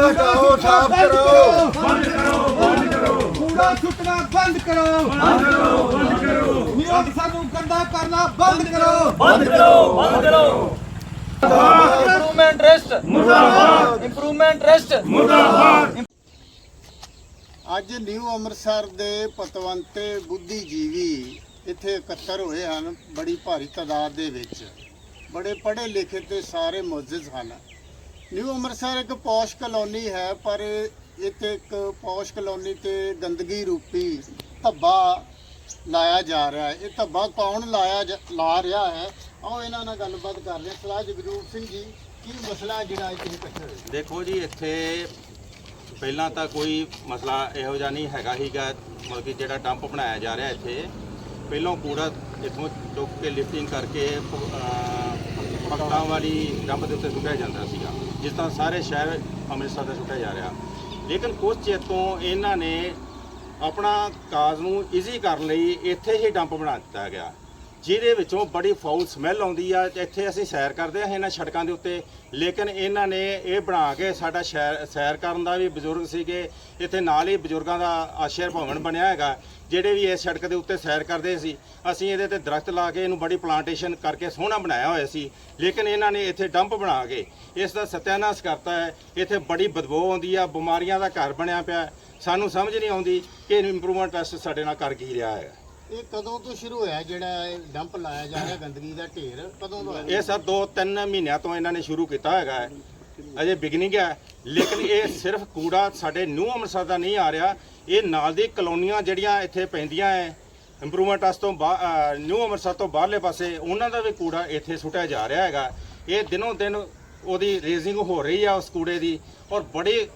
ਕੂੜਾ ਹਟਾਓ ਸਾਫ਼ ਕਰੋ। ਕੂੜਾ ਸੁੱਟਣਾ ਬੰਦ ਕਰੋ। ਬੰਦ ਕਰੋ ਬੰਦ ਕਰੋ। ਨਿਯਮ ਸਾਨੂੰ ਗੰਦਾ ਕਰਨਾ ਬੰਦ ਕਰੋ। ਬੰਦ ਕਰੋ ਬੰਦ ਕਰੋ। ਇੰਪਰੂਵਮੈਂਟ ਰੈਸਟ ਮੁਰਦਾਬਾਦ। ਇੰਪਰੂਵਮੈਂਟ ਰੈਸਟ ਅੱਜ ਨਿਊ ਅੰਮ੍ਰਿਤਸਰ ਦੇ ਪਤਵੰਤੇ ਬੁੱਧੀਜੀਵੀ ਇੱਥੇ ਇਕੱਤਰ ਹੋਏ ਹਨ ਬੜੀ ਭਾਰੀ ਤਾਦਾਦ ਦੇ ਵਿੱਚ। ਬੜੇ ਪੜ੍ਹੇ ਲਿਖੇ ਤੇ ਸਾਰੇ ਮੁਅੱਜ਼ਜ਼ ਹਨ। ਨਿਊ ਅੰਮ੍ਰਿਤਸਰ ਇੱਕ ਪੌਸ਼ ਕਲੋਨੀ ਹੈ, ਪਰ ਇੱਥੇ ਇੱਕ ਪੌਸ਼ ਕਲੋਨੀ ਤੇ ਗੰਦਗੀ ਰੂਪੀ ਧੱਬਾ ਲਾਇਆ ਜਾ ਰਿਹਾ ਹੈ। ਇਹ ਧੱਬਾ ਕੌਣ ਲਾਇਆ ਜਾ- ਲਾ ਰਿਹਾ ਹੈ? ਆਓ ਇਹਨਾਂ ਨਾਲ ਗੱਲਬਾਤ ਕਰਦੇ ਹਾਂ। ਸਲਾਹ ਜਗਰੂਪ ਸਿੰਘ ਜੀ, ਕੀ ਮਸਲਾ ਜਿਹੜਾ ਇੱਥੇ ਇਕੱਠਾ ਹੋਏ? ਦੇਖੋ ਜੀ, ਇੱਥੇ ਪਹਿਲਾਂ ਤਾਂ ਕੋਈ ਮਸਲਾ ਇਹੋ ਜਿਹਾ ਨਹੀਂ ਹੈਗਾ ਹੀਗਾ ਮਤਲਬ ਕਿ ਜਿਹੜਾ ਡੰਪ ਬਣਾਇਆ ਜਾ ਰਿਹਾ ਇੱਥੇ। ਪਹਿਲਾਂ ਕੂੜਾ ਇੱਥੋਂ ਚੁੱਕ ਕੇ ਲਿਫਟਿੰਗ ਕਰਕੇ ਪੱਤਾਂ ਵਾਲੀ ਡੰਪ ਦੇ ਉੱਤੇ ਸੁੱਟਿਆ ਜਾਂਦਾ ਸੀਗਾ। ਜਿਸ ਤਰ੍ਹਾਂ ਸਾਰੇ ਸ਼ਹਿਰ ਅੰਮ੍ਰਿਤਸਰ ਦਾ ਸੁੱਟਿਆ ਜਾ ਰਿਹਾ। ਲੇਕਿਨ ਕੁਝ ਚਿਰ ਤੋਂ ਇਹਨਾਂ ਨੇ ਆਪਣਾ ਕਾਜ਼ ਨੂੰ ਈਜ਼ੀ ਕਰਨ ਲਈ ਇੱਥੇ ਹੀ ਡੰਪ ਬਣਾ ਦਿੱਤਾ ਗਿਆ। ਜਿਹਦੇ ਵਿੱਚੋਂ ਬੜੀ ਫਾਊਲ ਸਮੈਲ ਆਉਂਦੀ ਆ, ਇੱਥੇ ਅਸੀਂ ਸੈਰ ਕਰਦੇ ਹਾਂ ਇਹਨਾਂ ਸੜਕਾਂ ਦੇ ਉੱਤੇ। ਲੇਕਿਨ ਇਹਨਾਂ ਨੇ ਇਹ ਬਣਾ ਕੇ ਸਾਡਾ ਸ਼ੈਰ ਸੈਰ ਕਰਨ ਦਾ ਵੀ ਬਜ਼ੁਰਗ ਸੀਗੇ। ਇੱਥੇ ਨਾਲ ਹੀ ਬਜ਼ੁਰਗਾਂ ਦਾ ਆਸ਼ਰ ਭਵਨ ਬਣਿਆ ਹੈਗਾ, ਜਿਹੜੇ ਵੀ ਇਸ ਸੜਕ ਦੇ ਉੱਤੇ ਸੈਰ ਕਰਦੇ ਸੀ। ਅਸੀਂ ਇਹਦੇ ਤੇ ਦਰਖਤ ਲਾ ਕੇ ਇਹਨੂੰ ਬੜੀ ਪਲਾਂਟੇਸ਼ਨ ਕਰਕੇ ਸੋਹਣਾ ਬਣਾਇਆ ਹੋਇਆ ਸੀ। ਲੇਕਿਨ ਇਹਨਾਂ ਨੇ ਇੱਥੇ ਡੰਪ ਬਣਾ ਕੇ ਇਸ ਦਾ ਸਤਿਆਨਾਸ਼ ਕਰਤਾ ਹੈ। ਇੱਥੇ ਬੜੀ ਬਦਬੂ ਆਉਂਦੀ ਆ, ਬਿਮਾਰੀਆਂ ਦਾ ਘਰ ਬਣਿਆ ਪਿਆ। ਸਾਨੂੰ ਸਮਝ ਨਹੀਂ ਆਉਂਦੀ ਕਿ ਇੰਪਰੂਵਮੈਂਟ ਟੈਸਟ ਸਾਡੇ ਨਾਲ ਕਰ ਕੀ ਰਿਹਾ ਹੈ। ਇਹ ਕਦੋਂ ਤੋਂ ਸ਼ੁਰੂ ਹੋਇਆ ਜਿਹੜਾ ਇਹ ਡੰਪ ਲਾਇਆ ਜਾ ਰਿਹਾ ਗੰਦਗੀ ਦਾ ਢੇਰ? ਕਦੋਂ ਤੋਂ ਇਹ ਸਰ 2-3 ਮਹੀਨਿਆਂ ਤੋਂ ਇਹਨਾਂ ਨੇ ਸ਼ੁਰੂ ਕੀਤਾ ਹੈਗਾ ਹੈ। ਅਜੇ ਬਿਗਨਿੰਗ ਹੈ। ਲੇਕਿਨ ਇਹ ਸਿਰਫ ਕੂੜਾ ਸਾਡੇ ਨਿਊ ਅੰਮ੍ਰਿਤਸਰ ਦਾ ਨਹੀਂ ਆ ਰਿਹਾ। ਇਹ ਨਾਲ ਦੀ ਕਲੋਨੀਆਂ ਜਿਹੜੀਆਂ ਇੱਥੇ ਪੈਂਦੀਆਂ ਹੈ ਇੰਪਰੂਵਮੈਂਟ ਟਰਸਟ ਤੋਂ ਬਾ- ਨਿਊ ਅੰਮ੍ਰਿਤਸਰ ਤੋਂ ਬਾਹਰਲੇ ਪਾਸੇ, ਉਹਨਾਂ ਦਾ ਵੀ ਕੂੜਾ ਇੱਥੇ ਸੁੱਟਿਆ ਜਾ ਰਿਹਾ ਹੈਗਾ। ਇਹ ਦਿਨੋਂ ਦਿਨ ਉਹਦੀ ਰੇਜ਼ਿੰਗ ਹੋ ਰਹੀ ਆ ਉਸ ਕੂੜੇ ਦੀ ਔਰ ਬੜੀ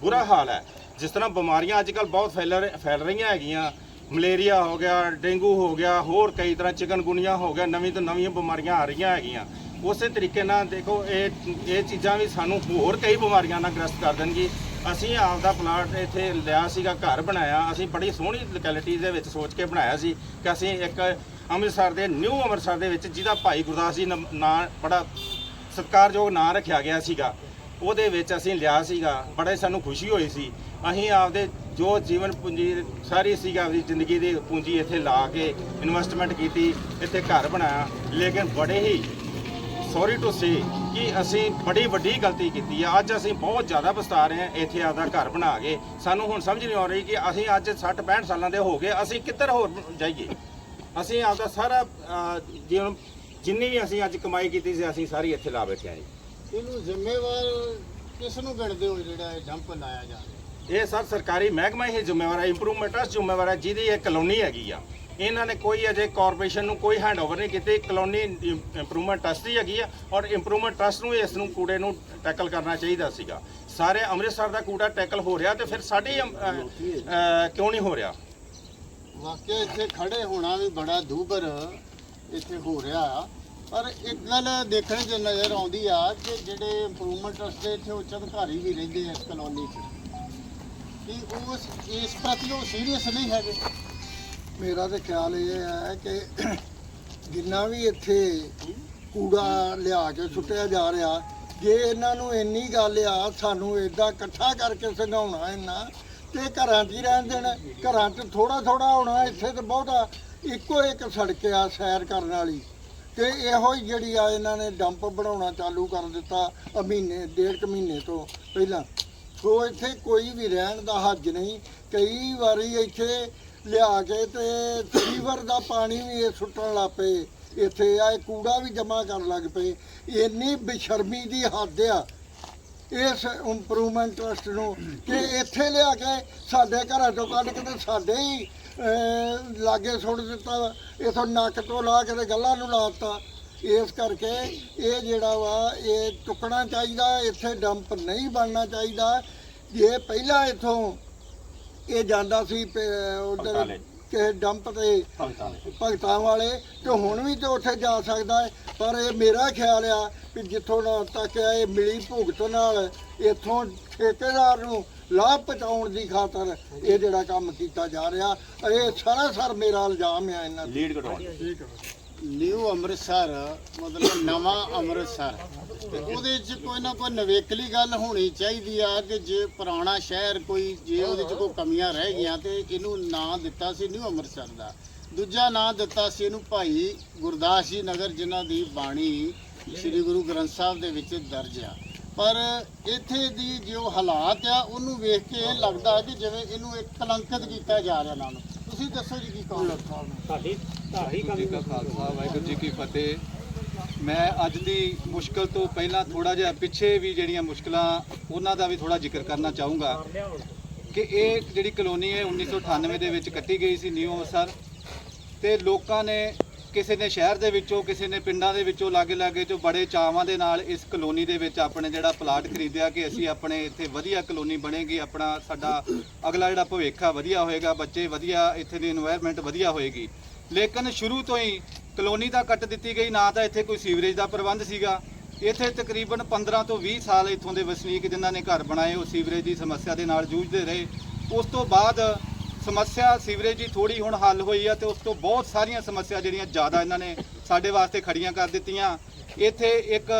ਬੁਰਾ ਹਾਲ ਹੈ। ਜਿਸ ਤਰ੍ਹਾਂ ਬਿਮਾਰੀਆਂ ਅੱਜ ਕੱਲ ਬਹੁਤ ਫੈਲ ਰ- ਫੈਲ ਰਹੀਆਂ ਹੈਗੀਆਂ। ਮਲੇਰੀਆ ਹੋ ਗਿਆ, ਡੇਂਗੂ ਹੋ ਗਿਆ, ਹੋਰ ਕਈ ਤਰ੍ਹਾਂ ਚਿਕਨਗੁਨੀਆ ਹੋ ਗਿਆ, ਨਵੀਂ ਤੋਂ ਨਵੀਆਂ ਬਿਮਾਰੀਆਂ ਆ ਰਹੀਆਂ ਹੈਗੀਆਂ। ਉਸੇ ਤਰੀਕੇ ਨਾਲ ਦੇਖੋ, ਇਹ ਇਹ ਚੀਜ਼ਾਂ ਵੀ ਸਾਨੂੰ ਹੋਰ ਕਈ ਬਿਮਾਰੀਆਂ ਨਾਲ ਗ੍ਰਸਤ ਕਰ ਦੇਣਗੀ। ਅਸੀਂ ਆਪ ਦਾ ਪਲਾਟ ਇੱਥੇ ਲਿਆ ਸੀਗਾ, ਘਰ ਬਣਾਇਆ। ਅਸੀਂ ਬੜੀ ਸੋਹਣੀ ਲੋਕੈਲਿਟੀ ਦੇ ਵਿੱਚ ਸੋਚ ਕੇ ਬਣਾਇਆ ਸੀ ਕਿ ਅਸੀਂ ਇੱਕ ਅੰਮ੍ਰਿਤਸਰ ਦੇ, ਨਿਊ ਅੰਮ੍ਰਿਤਸਰ ਦੇ ਵਿੱਚ ਜਿਹਦਾ ਭਾਈ ਗੁਰਦਾਸ ਜੀ ਨਾਂ, ਬੜਾ ਸਤਿਕਾਰਯੋਗ ਨਾਂ ਰੱਖਿਆ ਗਿਆ ਸੀਗਾ। ਉਹਦੇ ਵਿੱਚ ਅਸੀਂ ਲਿਆ ਸੀਗਾ। ਬੜੇ ਸਾਨੂੰ ਖੁਸ਼ੀ ਹੋਈ ਸੀ। ਅਸੀਂ ਆਪਦੇ ਜੋ ਜੀਵਨ ਪੂੰਜੀ ਸਾਰੀ ਸੀਗਾ ਆਪਦੀ ਜ਼ਿੰਦਗੀ ਦੀ ਪੂੰਜੀ ਇੱਥੇ ਲਾ ਕੇ ਇਨਵੈਸਟਮੈਂਟ ਕੀਤੀ ਇੱਥੇ ਘਰ ਬਣਾਇਆ। ਲੇਕਿਨ ਬੜੇ ਹੀ ਸੌਰੀ ਟੂ ਸੇ ਕਿ ਅਸੀਂ ਬੜੀ ਵੱਡੀ ਗਲਤੀ ਕੀਤੀ ਆ। ਅੱਜ ਅਸੀਂ ਬਹੁਤ ਜ਼ਿਆਦਾ ਪਛਤਾ ਰਹੇ ਹਾਂ ਇੱਥੇ ਆਪਦਾ ਘਰ ਬਣਾ ਕੇ। ਸਾਨੂੰ ਹੁਣ ਸਮਝ ਨਹੀਂ ਆ ਰਹੀ ਕਿ ਅਸੀਂ ਅੱਜ 60 65 ਸਾਲਾਂ ਦੇ ਹੋ ਗਏ ਅਸੀਂ ਕਿੱਧਰ ਹੋਰ ਜਾਈਏ? ਅਸੀਂ ਆਪਦਾ ਸਾਰਾ ਅਹ, ਜੀਵਨ ਜਿੰਨੀ ਵੀ ਅਸੀਂ ਅੱਜ ਕਮਾਈ ਕੀਤੀ ਸੀ ਅਸੀਂ ਸਾਰੀ ਇੱਥੇ ਲਾ ਬੈਠੇ ਹਾਂ ਜੀ। ਇਹਨੂੰ ਜ਼ਿੰਮੇਵਾਰ ਕਿਸ ਨੂੰ ਗਿਣਦੇ ਹੋ ਜਿਹੜਾ ਇਹ ਡੰਪ ਲਾਇਆ ਜਾ ਰਿਹਾ? ਇਹ ਸਰ ਸਰਕਾਰੀ ਮਹਿਕਮਾ ਹੀ ਜ਼ਿੰਮੇਵਾਰ ਹੈ ਇੰਪਰੂਵਮੈਂਟ ਟਰਸਟ ਜ਼ਿੰਮੇਵਾਰ ਹੈ ਜਿਹਦੀ ਇਹ ਕਲੋਨੀ ਹੈਗੀ ਆ। ਇਹਨਾਂ ਨੇ ਕੋਈ ਅਜੇ ਕਾਰਪੋਰੇਸ਼ਨ ਨੂੰ ਕੋਈ ਹੈਂਡਓਵਰ ਨਹੀਂ ਕੀਤੀ, ਕਲੋਨੀ ਇੰਪਰੂਵਮੈਂਟ ਟਰਸਟ ਦੀ ਹੈਗੀ ਆ ਔਰ ਇੰਪਰੂਵਮੈਂਟ ਟਰਸਟ ਨੂੰ ਇਸ ਨੂੰ ਕੂੜੇ ਨੂੰ ਟੈਕਲ ਕਰਨਾ ਚਾਹੀਦਾ ਸੀਗਾ। ਸਾਰੇ ਅੰਮ੍ਰਿਤਸਰ ਦਾ ਕੂੜਾ ਟੈਕਲ ਹੋ ਰਿਹਾ ਤੇ ਫਿਰ ਸਾਡੇ ਕਿਉਂ ਨਹੀਂ ਹੋ ਰਿਹਾ? ਵਾਕਿਆ ਇੱਥੇ ਖੜੇ ਹੋਣਾ ਵੀ ਬੜਾ ਦੂਬਰ ਇੱਥੇ ਹੋ ਰਿਹਾ। ਆ ਪਰ ਇੱਕ ਗੱਲ ਦੇਖਣ 'ਚ ਨਜ਼ਰ ਆਉਂਦੀ ਆ ਕਿ ਜਿਹੜੇ ਇੰਪਰੂਵਮੈਂਟ ਟਰਸਟ ਦੇ ਇੱਥੇ ਉੱਚ ਅਧਿਕਾਰੀ ਵੀ ਰਹਿੰਦੇ ਆ ਇਸ ਕਲੋਨੀ 'ਚ। ਕਿ ਉਸ ਇਸ ਪ੍ਰਤੀ ਉਹ ਸੀਰੀਅਸ ਨਹੀਂ ਹੈਗੇ। ਮੇਰਾ ਤਾਂ ਖਿਆਲ ਇਹ ਹੈ ਕਿ ਜਿੰਨਾ ਵੀ ਇੱਥੇ ਕੂੜਾ ਲਿਆ ਕੇ ਸੁੱਟਿਆ ਜਾ ਰਿਹਾ, ਜੇ ਇਹਨਾਂ ਨੂੰ ਇੰਨੀ ਗੱਲ ਆ, ਸਾਨੂੰ ਏਦਾਂ ਇਕੱਠਾ ਕਰਕੇ ਸੰਘਾਉਣਾ ਇਹਨਾਂ, ਤੇ ਘਰਾਂ 'ਚ ਹੀ ਰਹਿਣ ਦੇਣਾ, ਘਰਾਂ 'ਚ ਥੋੜਾ ਥੋੜਾ ਹੋਣਾ, ਇੱਥੇ ਤੇ ਬਹੁਤਾ ਇੱਕੋ ਇੱਕ ਸੜਕ ਆ ਸੈਰ ਕਰਨ ਵਾਲੀ। ਤੇ ਇਹੋ ਹੀ ਜਿਹੜੀ ਆ ਇਹਨਾਂ ਨੇ ਡੰਪ ਬਣਾਉਣਾ ਚਾਲੂ ਕਰ ਦਿੱਤਾ ਮਹੀਨੇ ਡੇਢ ਕੁ ਮਹੀਨੇ ਤੋਂ ਪਹਿਲਾਂ। ਸੋ ਇੱਥੇ ਕੋਈ ਵੀ ਰਹਿਣ ਦਾ ਹੱਜ ਨਹੀਂ। ਕਈ ਵਾਰੀ ਇੱਥੇ ਲਿਆ ਕੇ ਤੇ ਸੀਵਰ ਦਾ ਪਾਣੀ ਵੀ ਇਹ ਸੁੱਟਣ ਲੱਗ ਪਏ। ਇੱਥੇ ਆ ਇਹ ਕੂੜਾ ਵੀ ਜਮ੍ਹਾਂ ਕਰਨ ਲੱਗ ਪਏ। ਇੰਨੀ ਬੇਸ਼ਰਮੀ ਦੀ ਹੱਦ ਆ ਇਸ ਇੰਪਰੂਵਮੈਂਟ ਟਰਸਟ ਨੂੰ ਕਿ ਇੱਥੇ ਲਿਆ ਕੇ ਸਾਡੇ ਘਰਾਂ ਤੋਂ ਕੱਢ ਕੇ ਤੇ ਸਾਡੇ ਹੀ ਲਾਗੇ ਸੁੱਟ ਦਿੱਤਾ। ਇਥੋਂ ਨੱਕ ਤੋਂ ਲਾ ਕੇ ਤੇ ਗੱਲਾਂ ਨੂੰ ਲਾ ਦਿੱਤਾ। ਇਸ ਕਰਕੇ ਇਹ ਜਿਹੜਾ ਵਾ ਇਹ ਟੁਕਣਾ ਚਾਹੀਦਾ ਇੱਥੇ ਡੰਪ ਨਹੀਂ ਬਣਨਾ ਚਾਹੀਦਾ। ਜੇ ਪਹਿਲਾਂ ਇਥੋਂ ਇਹ ਜਾਂਦਾ ਸੀ ਉਧਰ। ਕਿਸੇ ਡੰਪ ਤੇ ਭਗਤਾਂ ਵਾਲੇ ਤੇ ਹੁਣ ਵੀ ਤੇ ਉੱਥੇ ਜਾ ਸਕਦਾ ਹੈ। ਪਰ ਇਹ ਮੇਰਾ ਖਿਆਲ ਆ ਕਿ ਜਿੱਥੋਂ ਨਾ ਤੱਕ ਇਹ ਮਿਲੀ ਭੁਗਤ ਨਾਲ ਇੱਥੋਂ ਠੇਕੇਦਾਰ ਨੂੰ ਲਾਭ ਪਹੁੰਚਾਉਣ ਦੀ ਖਾਤਰ ਇਹ ਜਿਹੜਾ ਕੰਮ ਕੀਤਾ ਜਾ ਰਿਹਾ। ਇਹ ਸਰਾਸਰ ਮੇਰਾ ਇਲਜ਼ਾਮ ਆ ਇਹਨਾਂ ਤੇ। ਲੀਡ ਨਿਊ ਅੰਮ੍ਰਿਤਸਰ, ਮਤਲਬ ਨਵਾਂ ਅੰਮ੍ਰਿਤਸਰ। ਤੇ ਉਹਦੇ 'ਚ ਕੋਈ ਨਾ ਕੋਈ ਨਵੇਕਲੀ ਗੱਲ ਹੋਣੀ ਚਾਹੀਦੀ ਆ ਕਿ ਜੇ ਪੁਰਾਣਾ ਸ਼ਹਿਰ ਕੋਈ, ਜੇ ਉਹਦੇ 'ਚ ਕੋਈ ਕਮੀਆਂ ਰਹਿ ਗਈਆਂ ਤੇ ਇਹਨੂੰ ਨਾਂ ਦਿੱਤਾ ਸੀ ਨਿਊ ਅੰਮ੍ਰਿਤਸਰ ਦਾ। ਦੂਜਾ ਨਾਂ ਦਿੱਤਾ ਸੀ ਇਹਨੂੰ ਭਾਈ ਗੁਰਦਾਸ ਜੀ ਨਗਰ, ਜਿਨ੍ਹਾਂ ਦੀ ਬਾਣੀ ਸ੍ਰੀ ਗੁਰੂ ਗ੍ਰੰਥ ਸਾਹਿਬ ਦੇ ਵਿੱਚ ਦਰਜ ਆ। ਪਰ ਇੱਥੇ ਦੀ ਜੋ ਹਾਲਾਤ ਆ, ਉਹਨੂੰ ਵੇਖ ਕੇ ਲੱਗਦਾ ਕਿ ਜਿਵੇਂ ਇਹਨੂੰ ਇੱਕ ਕਲੰਕਿਤ ਕੀਤਾ ਜਾ ਰਿਹਾ ਨਾਮ। ਤੁਸੀਂ ਦੱਸੋ ਜੀ ਕੀ ਕਹੋਗੇ ਵਾਹਿਗੁਰੂ ਜੀ ਕਾ ਖਾਲਸਾ ਵਾਹਿਗੁਰੂ ਜੀ ਕੀ ਫਤਿਹ। ਮੈਂ ਅੱਜ ਦੀ ਮੁਸ਼ਕਲ ਤੋਂ ਪਹਿਲਾਂ ਥੋੜਾ ਜਿਹਾ ਪਿੱਛੇ ਵੀ ਜਿਹੜੀਆਂ ਮੁਸ਼ਕਲਾਂ ਉਹਨਾਂ ਦਾ ਵੀ ਥੋੜਾ ਜ਼ਿਕਰ ਕਰਨਾ ਚਾਹੂੰਗਾ। ਕਿ ਇਹ ਜਿਹੜੀ ਕਲੋਨੀ ਹੈ 1998 ਦੇ ਵਿੱਚ ਕੱਟੀ ਗਈ ਸੀ ਨਿਊ ਅੰਮ੍ਰਿਤਸਰ ਤੇ ਲੋਕਾਂ ਨੇ ਕਿਸੇ ਨੇ ਸ਼ਹਿਰ ਦੇ ਵਿੱਚੋਂ, ਕਿਸੇ ਨੇ ਪਿੰਡਾਂ ਦੇ ਵਿੱਚੋਂ, ਲਾਗੇ-ਲਾਗੇ ਚੋਂ ਬੜੇ ਚਾਵਾਂ ਦੇ ਨਾਲ ਇਸ ਕਲੋਨੀ ਦੇ ਵਿੱਚ ਆਪਣੇ ਜਿਹੜਾ ਪਲਾਟ ਖਰੀਦਿਆ ਕਿ ਅਸੀਂ ਆਪਣੇ ਇੱਥੇ ਵਧੀਆ ਕਲੋਨੀ ਬਣੇਗੀ, ਆਪਣਾ ਸਾਡਾ ਅਗਲਾ ਜਿਹੜਾ ਭਵਿੱਖ ਆ ਵਧੀਆ ਹੋਏਗਾ, ਬੱਚੇ ਵਧੀਆ, ਇੱਥੇ ਦੀ এনवायरमेंट ਵਧੀਆ ਹੋਏਗੀ। ਲੇਕਿਨ ਸ਼ੁਰੂ ਤੋਂ ਹੀ ਕਲੋਨੀ ਦਾ ਕੱਟ ਦਿੱਤੀ ਗਈ, ਨਾ ਤਾਂ ਇੱਥੇ ਕੋਈ ਸੀਵਰੇਜ ਦਾ ਪ੍ਰਬੰਧ ਸੀਗਾ। ਇੱਥੇ ਤਕਰੀਬਨ 15 ਤੋਂ 20 ਸਾਲ ਇੱਥੋਂ ਦੇ ਵਸਨੀਕ ਜਿਨ੍ਹਾਂ ਨੇ ਘਰ ਬਣਾਏ, ਉਹ ਸੀਵਰੇਜ ਦੀ ਸਮੱਸਿਆ ਦੇ ਨਾਲ ਜੂਝਦੇ ਰਹੇ। ਉਸ ਤੋਂ ਬਾਅਦ ਸਮੱਸਿਆ ਸੀਵਰੇਜ ਦੀ ਥੋੜੀ ਹੁਣ ਹੱਲ ਹੋਈ ਆ ਤੇ ਉਸ ਤੋਂ ਬਹੁਤ ਸਾਰੀਆਂ ਸਮੱਸਿਆ ਜਿਹੜੀਆਂ ਜ਼ਿਆਦਾ ਇਹਨਾਂ ਨੇ ਸਾਡੇ ਵਾਸਤੇ ਖੜੀਆਂ ਕਰ ਦਿੱਤੀਆਂ। ਇੱਥੇ ਇੱਕ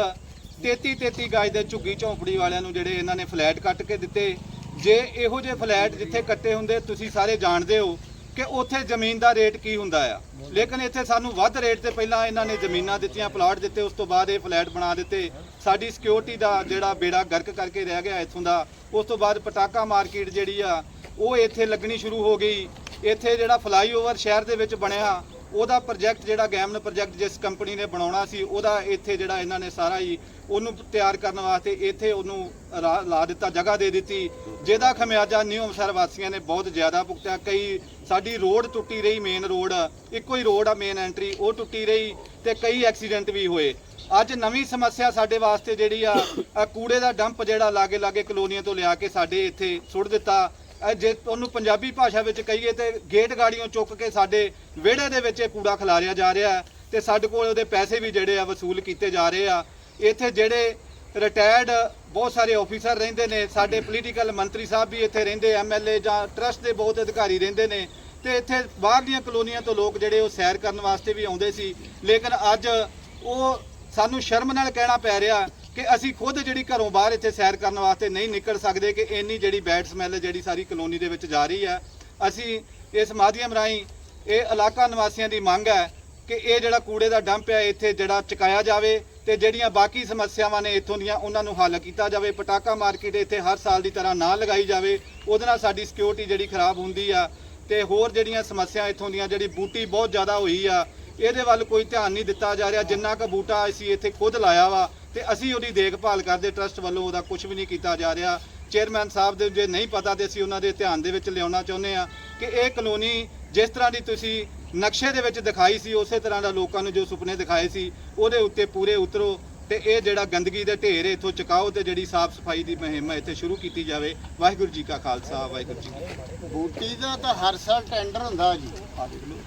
33 33 ਗਜ ਦੇ ਝੁੱਗੀ ਝੌਂਪੜੀ ਵਾਲਿਆਂ ਨੂੰ ਜਿਹੜੇ ਇਹਨਾਂ ਨੇ ਫਲੈਟ ਕੱਟ ਕੇ ਦਿੱਤੇ। ਜੇ ਇਹੋ ਜਿਹੇ ਫਲੈਟ ਜਿੱਥੇ ਕੱਟੇ ਹੁੰਦੇ, ਤੁਸੀਂ ਸਾਰੇ ਜਾਣਦੇ ਹੋ ਕਿ ਉੱਥੇ ਜ਼ਮੀਨ ਦਾ ਰੇਟ ਕੀ ਹੁੰਦਾ ਆ। ਲੇਕਿਨ ਇੱਥੇ ਸਾਨੂੰ ਵੱਧ ਰੇਟ ਤੇ ਪਹਿਲਾਂ ਇਹਨਾਂ ਨੇ ਜ਼ਮੀਨਾਂ ਦਿੱਤੀਆਂ, ਪਲਾਟ ਦਿੱਤੇ, ਉਸ ਤੋਂ ਬਾਅਦ ਇਹ ਫਲੈਟ ਬਣਾ ਦਿੱਤੇ। ਸਾਡੀ ਸਿਕਿਉਰਿਟੀ ਦਾ ਜਿਹੜਾ ਬੇੜਾ ਗਰਕ ਕਰਕੇ ਰਹਿ ਗਿਆ ਇੱਥੋਂ ਦਾ, ਉਸ ਤੋਂ ਬਾਅਦ ਪਟਾਕਾ ਮਾਰਕੀਟ ਜਿਹੜੀ ਆ ਉਹ ਇੱਥੇ ਲੱਗਣੀ ਸ਼ੁਰੂ ਹੋ ਗਈ। ਇੱਥੇ ਜਿਹੜਾ ਫਲਾਈਓਵਰ ਸ਼ਹਿਰ ਦੇ ਵਿੱਚ ਬਣਿਆ, ਉਹਦਾ ਪ੍ਰੋਜੈਕਟ ਜਿਹੜਾ ਗੈਮਨ ਪ੍ਰੋਜੈਕਟ ਜਿਸ ਕੰਪਨੀ ਨੇ ਬਣਾਉਣਾ ਸੀ, ਉਹਦਾ ਇੱਥੇ ਜਿਹੜਾ ਇਹਨਾਂ ਨੇ ਸਾਰਾ ਹੀ ਉਹਨੂੰ ਤਿਆਰ ਕਰਨ ਵਾਸਤੇ ਇੱਥੇ ਉਹਨੂੰ ਰਾ- ਲਾ ਦਿੱਤਾ, ਜਗ੍ਹਾ ਦੇ ਦਿੱਤੀ, ਜਿਹਦਾ ਖਮਿਆਜਾ ਨਿਊ ਅੰਮ੍ਰਿਤਸਰ ਵਾਸੀਆਂ ਨੇ ਬਹੁਤ ਜ਼ਿਆਦਾ ਭੁਗਤਿਆ। ਕਈ ਸਾਡੀ ਰੋਡ ਟੁੱਟੀ ਰਹੀ ਮੇਨ ਰੋਡ ਇੱਕੋ ਹੀ ਰੋਡ ਆ ਮੇਨ ਐਂਟਰੀ ਉਹ ਟੁੱਟੀ ਰਹੀ ਤੇ ਕਈ ਐਕਸੀਡੈਂਟ ਵੀ ਹੋਏ। ਅੱਜ ਨਵੀਂ ਸਮੱਸਿਆ ਸਾਡੇ ਵਾਸਤੇ ਜਿਹੜੀ ਆ ਕੂੜੇ ਦਾ ਡੰਪ ਜਿਹੜਾ ਲਾਗੇ ਲਾਗੇ ਕਲੋਨੀਆਂ ਤੋਂ ਲਿਆ ਕੇ ਸਾਡੇ ਇੱਥੇ ਸੁੱਟ ਦਿੱਤਾ। ਇਹ ਜੇ ਉਹਨੂੰ ਪੰਜਾਬੀ ਭਾਸ਼ਾ ਵਿੱਚ ਕਹੀਏ ਤੇ ਗੇਟ ਗਾੜੀਆਂ ਚੁੱਕ ਕੇ ਸਾਡੇ ਵਿਹੜੇ ਦੇ ਵਿੱਚ ਇਹ ਕੂੜਾ ਖਿਲਾਰਿਆ ਜਾ ਰਿਹਾ ਹੈ ਤੇ ਸਾਡੇ ਕੋਲ ਉਹਦੇ ਪੈਸੇ ਵੀ ਜਿਹੜੇ ਆ ਵਸੂਲ ਕੀਤੇ ਜਾ ਰਹੇ ਆ। ਇੱਥੇ ਜਿਹੜੇ ਰਿਟਾਇਰਡ ਬਹੁਤ ਸਾਰੇ ਆਫੀਸਰ ਰਹਿੰਦੇ ਨੇ, ਸਾਡੇ ਪੋਲੀਟੀਕਲ ਮੰਤਰੀ ਸਾਹਿਬ ਵੀ ਇੱਥੇ ਰਹਿੰਦੇ ਐਮਐਲਏ ਜਾਂ ਟਰਸਟ ਦੇ ਬਹੁਤ ਅਧਿਕਾਰੀ ਰਹਿੰਦੇ ਨੇ ਤੇ ਇੱਥੇ ਬਾਹਰਲੀਆਂ ਕਲੋਨੀਆਂ ਤੋਂ ਲੋਕ ਜਿਹੜੇ ਉਹ ਸੈਰ ਕਰਨ ਵਾਸਤੇ ਵੀ ਆਉਂਦੇ ਸੀ। ਲੇਕਿਨ ਅੱਜ ਉਹ ਸਾਨੂੰ ਸ਼ਰਮ ਨਾਲ ਕਹਿਣਾ ਪੈ ਰਿਹਾ ਕਿ ਅਸੀਂ ਖੁਦ ਜਿਹੜੀ ਘਰੋਂ ਬਾਹਰ ਇੱਥੇ ਸੈਰ ਕਰਨ ਵਾਸਤੇ ਨਹੀਂ ਨਿਕਲ ਸਕਦੇ ਕਿ ਇੰਨੀ ਜਿਹੜੀ ਬੈਡ ਸਮੈਲ ਜਿਹੜੀ ਸਾਰੀ ਕਲੋਨੀ ਦੇ ਵਿੱਚ ਜਾ ਰਹੀ ਹੈ। ਅਸੀਂ ਇਸ ਮਾਧਿਅਮ ਰਾਹੀਂ ਇਹ ਇਲਾਕਾ ਨਿਵਾਸੀਆਂ ਦੀ ਮੰਗ ਹੈ ਕਿ ਇਹ ਜਿਹੜਾ ਕੂੜੇ ਦਾ ਡੰਪ ਹੈ, ਇੱਥੇ ਜਿਹੜਾ ਚੁਕਾਇਆ ਜਾਵੇ ਤੇ ਜਿਹੜੀਆਂ ਬਾਕੀ ਸਮੱਸਿਆਵਾਂ ਨੇ ਇੱਥੋਂ ਦੀਆਂ ਉਹਨਾਂ ਨੂੰ ਹੱਲ ਕੀਤਾ ਜਾਵੇ। ਪਟਾਕਾ ਮਾਰਕੀਟ ਇੱਥੇ ਹਰ ਸਾਲ ਦੀ ਤਰ੍ਹਾਂ ਨਾ ਲਗਾਈ ਜਾਵੇ। ਉਹਦੇ ਨਾਲ ਸਾਡੀ ਸਿਕਿਉਰਿਟੀ ਜਿਹੜੀ ਖਰਾਬ ਹੁੰਦੀ ਆ ਤੇ ਹੋਰ ਜਿਹੜੀਆਂ ਸਮੱਸਿਆ ਇੱਥੋਂ ਦੀਆਂ, ਜਿਹੜੀ ਬੂਟੀ ਬਹੁਤ ਜ਼ਿਆਦਾ ਹੋਈ ਆ ਇਹਦੇ ਵੱਲ ਕੋਈ ਧਿਆਨ ਨਹੀਂ ਦਿੱਤਾ ਜਾ ਰਿਹਾ। ਜਿੰਨਾ ਕੁ ਬੂਟਾ ਅਸੀਂ ਇੱਥੇ ਖੁਦ ਲਾਇਆ ਵਾ ਤੇ ਅਸੀਂ ਉਹਦੀ ਦੇਖਭਾਲ ਕਰਦੇ ਟਰਸਟ ਵੱਲੋਂ ਉਹਦਾ ਕੁਝ ਵੀ ਨਹੀਂ ਕੀਤਾ ਜਾ ਰਿਹਾ। ਚੇਅਰਮੈਨ ਸਾਹਿਬ ਦੇ ਜੇ ਨਹੀਂ ਪਤਾ ਤੇ ਅਸੀਂ ਉਹਨਾਂ ਦੇ ਧਿਆਨ ਦੇ ਵਿੱਚ ਲਿਆਉਣਾ ਚਾਹੁੰਦੇ ਆ ਕਿ ਇਹ ਕਲੋਨੀ ਜਿਸ ਤਰ੍ਹਾਂ ਦੀ ਤੁਸੀਂ ਨਕਸ਼ੇ ਦੇ ਵਿੱਚ ਦਿਖਾਈ ਸੀ, ਉਸੇ ਤਰ੍ਹਾਂ ਦਾ ਲੋਕਾਂ ਨੂੰ ਜੋ ਸੁਪਨੇ ਦਿਖਾਏ ਸੀ, ਉਹਦੇ ਉੱਤੇ ਪੂਰੇ ਉਤਰੋ। ਤੇ ਇਹ ਜਿਹੜਾ ਗੰਦਗੀ ਦੇ ਢੇਰ ਇੱਥੋਂ ਚੁਕਾਓ ਤੇ ਜਿਹੜੀ ਸਾਫ਼ ਸਫ਼ਾਈ ਦੀ ਮੁਹਿੰਮ ਹੈ ਇੱਥੇ ਸ਼ੁਰੂ ਕੀਤੀ ਜਾਵੇ। ਵਾਹਿਗੁਰੂ ਜੀ ਕਾ ਖਾਲਸਾ ਵਾਹਿਗੁਰੂ ਜੀ ਕੀ ਬੂਟੀ ਦਾ ਤਾਂ ਹਰ ਸਾਲ ਟੈਂਡਰ ਹੁੰਦਾ ਜੀ।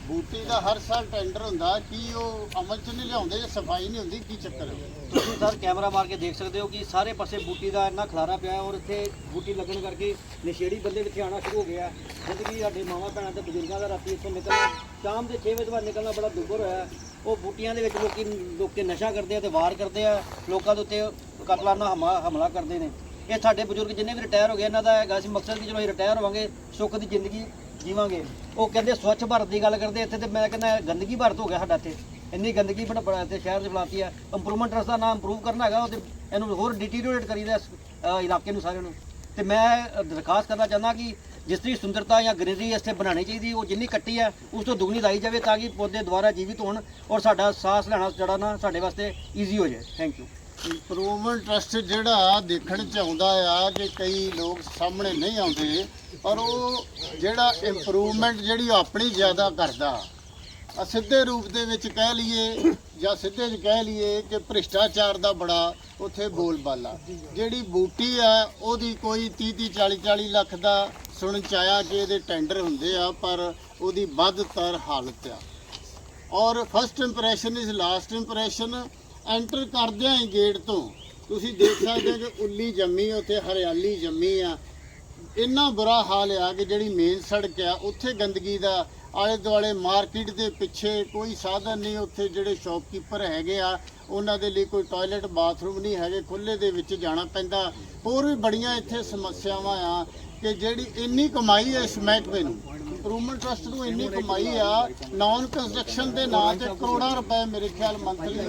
ਬੂਟੀ ਦਾ ਹਰ ਸਾਲ ਟੈਂਡਰ ਹੁੰਦਾ ਕੀ ਉਹ ਅਮਲ ਚ ਨਹੀਂ ਲਿਆਉਂਦੇ ਜੇ ਸਫ਼ਾਈ ਨਹੀਂ ਹੁੰਦੀ ਕੀ ਚੱਕਰ ਹੈ? ਤੁਸੀਂ ਸਰ ਕੈਮਰਾ ਮਾਰ ਕੇ ਦੇਖ ਸਕਦੇ ਹੋ ਕਿ ਸਾਰੇ ਪਾਸੇ ਬੂਟੀ ਦਾ ਇੰਨਾ ਖਲਾਰਾ ਪਿਆ ਹੈ ਔਰ ਇੱਥੇ ਬੂਟੀ ਲੱਗਣ ਕਰਕੇ ਨਸ਼ੇੜੀ ਬੰਦੇ ਇੱਥੇ ਆਉਣਾ ਸ਼ੁਰੂ ਹੋ ਗਿਆ ਜ਼ਿੰਦਗੀ ਸਾਡੇ ਮਾਵਾਂ ਭੈਣਾਂ ਤੇ ਬਜ਼ੁਰਗਾਂ ਦਾ ਰਾਤੀ ਇੱਥੋਂ ਨਿਕਲਣਾ ਸ਼ਾਮ ਦੇ 6 ਵਜੇ ਤੋਂ ਬਾਅਦ ਨਿਕਲਣਾ ਬੜਾ ਦੁੱਭਰ ਹੋਇਆ। ਉਹ ਬੂਟੀਆਂ ਦੇ ਵਿੱਚ ਲੋਕੀ ਲੋਕੇ ਨਸ਼ਾ ਕਰਦੇ ਆ ਤੇ ਵਾਰ ਕਰਦੇ ਆ। ਲੋਕਾਂ ਦੇ ਉੱਤੇ ਕਤਲਾਨਾ ਹਮਲਾ ਹਮਲਾ ਕਰਦੇ ਨੇ। ਇਹ ਸਾਡੇ ਬਜ਼ੁਰਗ ਜਿੰਨੇ ਵੀ ਰਿਟਾਇਰ ਹੋ ਗਏ ਇਹਨਾਂ ਦਾ ਹੈਗਾ ਸੀ ਮਕਸਦ ਕਿ ਚਲੋ ਅਸੀਂ ਰਿਟਾਇਰ ਹੋਵਾਂਗੇ ਸੁੱਖ ਦੀ ਜ਼ਿੰਦਗੀ ਜੀਵਾਂਗੇ। ਉਹ ਕਹਿੰਦੇ ਸਵੱਛ ਭਾਰਤ ਦੀ ਗੱਲ ਕਰਦੇ ਇੱਥੇ ਤੇ ਮੈਂ ਕਹਿੰਦਾ ਗੰਦਗੀ ਭਾਰਤ ਹੋ ਗਿਆ ਸਾਡਾ ਇੱਥੇ। ਇੰਨੀ ਗੰਦਗੀ ਬੜਾ ਬੜਾ ਇੱਥੇ ਸ਼ਹਿਰ 'ਚ ਬੁਲਾਤੀ ਹੈ ਇੰਪਰੂਵਮੈਂਟ ਰਸਤਾ ਨਾਮ ਇੰਪਰੂਵ ਕਰਨਾ ਹੈਗਾ ਉਹ ਤੇ ਇਹਨੂੰ ਹੋਰ ਡਿਟੀਰੀਓਰੇਟ ਕਰੀਦਾ ਇਸ, ਇਲਾਕੇ ਨੂੰ ਸਾਰਿਆਂ ਨੂੰ। ਤੇ ਮੈਂ ਦਰਖਾਸਤ ਕਰਨਾ ਚਾਹੁੰਦਾ ਕਿ ਜਿਸ ਦੀ ਸੁੰਦਰਤਾ ਜਾਂ ਗ੍ਰੀਨਰੀ ਇੱਥੇ ਬਣਾਉਣੀ ਚਾਹੀਦੀ, ਉਹ ਜਿੰਨੀ ਕੱਟੀ ਹੈ, ਉਸ ਤੋਂ ਦੁੱਗਣੀ ਲਾਈ ਜਾਵੇ ਤਾਂ ਕਿ ਪੌਦੇ ਦੁਬਾਰਾ ਜੀਵਿਤ ਹੋਣ ਔਰ ਸਾਡਾ ਸਾਹ ਲੈਣਾ, ਜਿਹੜਾ ਨਾ ਸਾਡੇ ਵਾਸਤੇ ਈਜ਼ੀ ਹੋ ਜਾਏ। ਥੈਂਕ ਯੂ ਇੰਪਰੂਵਮੈਂਟ ਟਰਸਟ ਜਿਹੜਾ ਦੇਖਣ ਚ ਆਉਂਦਾ ਆ ਕਿ ਕਈ ਲੋਕ ਸਾਹਮਣੇ ਨਹੀਂ ਆਉਂਦੇ, ਪਰ ਉਹ ਜਿਹੜਾ ਇੰਪਰੂਵਮੈਂਟ ਜਿਹੜੀ ਉਹ ਆਪਣੀ ਜ਼ਿਆਦਾ ਕਰਦਾ। ਆ ਸਿੱਧੇ ਰੂਪ ਦੇ ਵਿੱਚ ਕਹਿ ਲਈਏ ਜਾਂ ਸਿੱਧੇ ਚ ਕਹਿ ਲਈਏ ਕਿ ਭ੍ਰਿਸ਼ਟਾਚਾਰ ਦਾ ਬੜਾ ਉੱਥੇ ਬੋਲਬਾਲਾ। ਜਿਹੜੀ ਬੂਟੀ ਆ, ਉਹਦੀ ਕੋਈ 30 30 40 40 ਲੱਖ ਦਾ ਸੁਣ ਚ ਆਇਆ ਕਿ ਇਹਦੇ ਟੈਂਡਰ ਹੁੰਦੇ ਆ, ਪਰ ਉਹਦੀ ਵੱਧਤਰ ਹਾਲਤ ਆ। ਔਰ first impression is last impression enter ਕਰਦਿਆਂ ਹੀ ਗੇਟ ਤੋਂ। ਤੁਸੀਂ ਦੇਖ ਸਕਦੇ ਹੋ ਕਿ ਉੱਲੀ ਜੰਮੀ, ਉੱਥੇ ਹਰਿਆਲੀ ਜੰਮੀ ਆ। ਇੰਨਾ ਬੁਰਾ ਹਾਲ ਆ ਕਿ ਜਿਹੜੀ ਮੇਨ ਸੜਕ ਆ, ਉੱਥੇ ਗੰਦਗੀ ਦਾ ਆਲੇ ਦੁਆਲੇ ਮਾਰਕੀਟ ਦੇ ਪਿੱਛੇ ਕੋਈ ਸਾਧਨ ਨਹੀਂ, ਉੱਥੇ ਜਿਹੜੇ ਸ਼ਾਪਕੀਪਰ ਹੈਗੇ ਆ, ਉਹਨਾਂ ਦੇ ਲਈ ਕੋਈ ਟਾਇਲਟ ਬਾਥਰੂਮ ਨਹੀਂ ਹੈਗੇ ਖੁੱਲੇ ਦੇ ਵਿੱਚ ਜਾਣਾ ਪੈਂਦਾ। ਹੋਰ ਵੀ ਬੜੀਆਂ ਇੱਥੇ ਸਮੱਸਿਆਵਾਂ ਆ। ਕਿ ਜਿਹੜੀ ਇੰਨੀ ਕਮਾਈ ਹੈ ਇਸ ਮਹਿਕਮੇ ਨੂੰ। ਇੰਪਰੂਵਮੈਂਟ ਟਰਸਟ ਨੂੰ ਇੰਨੀ ਕਮਾਈ ਆ ਨਾਨ ਕੰਸਟਰਕਸ਼ਨ ਦੇ ਨਾਂ ਤੇ ਕਰੋੜਾਂ ਰੁਪਏ ਮੇਰੇ ਖਿਆਲ ਮੰਥਲੀ